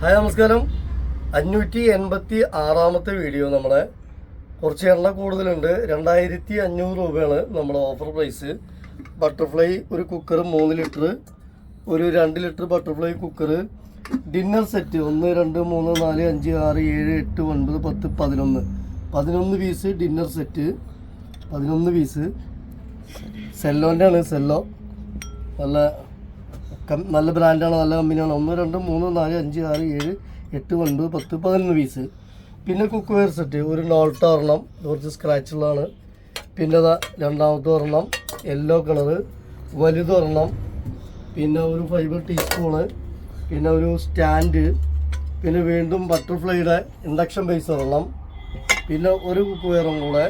Hi നമസ്കാരം. അഞ്ഞൂറ്റി എൺപത്തി ആറാമത്തെ വീഡിയോ നമ്മുടെ കുറച്ച് എണ്ണ കൂടുതലുണ്ട്. രണ്ടായിരത്തി അഞ്ഞൂറ് രൂപയാണ് നമ്മുടെ ഓഫർ പ്രൈസ് ബട്ടർഫ്ലൈ ഒരു കുക്കർ മൂന്ന് ലിറ്റർ ഒരു രണ്ട് litre butterfly cooker dinner set ഒന്ന് രണ്ട് മൂന്ന് നാല് അഞ്ച് ആറ് ഏഴ് എട്ട് ഒൻപത് പത്ത് പതിനൊന്ന്. പതിനൊന്ന് പീസ് ഡിന്നർ സെറ്റ് പതിനൊന്ന് പീസ് സെല്ലോന്റെ ആണ് സെല്ലോ നല്ല നല്ല ബ്രാൻഡാണ് നല്ല കമ്പനിയാണ്. ഒന്ന് രണ്ട് മൂന്ന് നാല് അഞ്ച് ആറ് ഏഴ് എട്ട് ഒൻപത് പത്ത് പതിനൊന്ന് പീസ് പിന്നെ കുക്ക് വെയർ സെറ്റ് ഒരു നോൾട്ട ഒരെണ്ണം കുറച്ച് സ്ക്രാച്ച് ഉള്ളതാണ്. പിന്നെ രണ്ടാമത്തെ ഒരെണ്ണം യെല്ലോ കളറ് വലുതൊരെണ്ണം പിന്നെ ഒരു ഫൈബർ ടീസ്പൂണ് പിന്നെ ഒരു സ്റ്റാൻഡ് പിന്നെ വീണ്ടും ബട്ടർഫ്ലൈയുടെ ഇൻഡക്ഷൻ ബേസ് ഒരെണ്ണം. പിന്നെ ഒരു കുക്ക് വെയറും കൂടെ.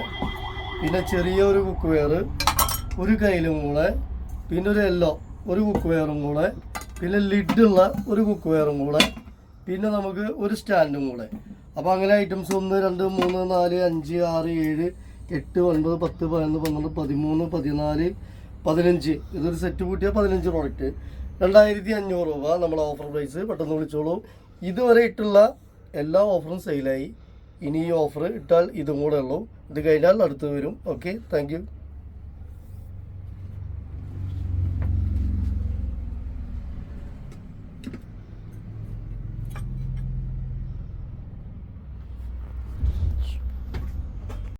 പിന്നെ ചെറിയ ഒരു കുക്ക് വെയർ ഒരു കയ്യിലും കൂടെ. പിന്നെ ഒരു യെല്ലോ ഒരു കുക്ക് വെയറും കൂടെ പിന്നെ ലിഡുള്ള ഒരു കുക്ക് വെയറും കൂടെ പിന്നെ നമുക്ക് ഒരു സ്റ്റാൻഡും കൂടെ. അപ്പോൾ അങ്ങനെ ഐറ്റംസ് ഒന്ന് രണ്ട് മൂന്ന് നാല് അഞ്ച് ആറ് ഏഴ് എട്ട് ഒൻപത് പത്ത് പതിനൊന്ന് പന്ത്രണ്ട് പതിമൂന്ന് പതിനാല് പതിനഞ്ച്. ഇതൊരു സെറ്റ് കൂട്ടിയാൽ പതിനഞ്ച് പ്രോഡക്റ്റ് രണ്ടായിരത്തി അഞ്ഞൂറ് രൂപ നമ്മുടെ ഓഫർ പ്രൈസ് പെട്ടെന്ന് വിളിച്ചോളൂ. ഇതുവരെ ഇട്ടുള്ള എല്ലാ ഓഫറും സെയിലായി ഇനി ഈ ഓഫർ ഇട്ടാൽ ഇതും കൂടെ ഉള്ളൂ. ഇത് കഴിഞ്ഞാൽ അടുത്ത് വരും. Okay thank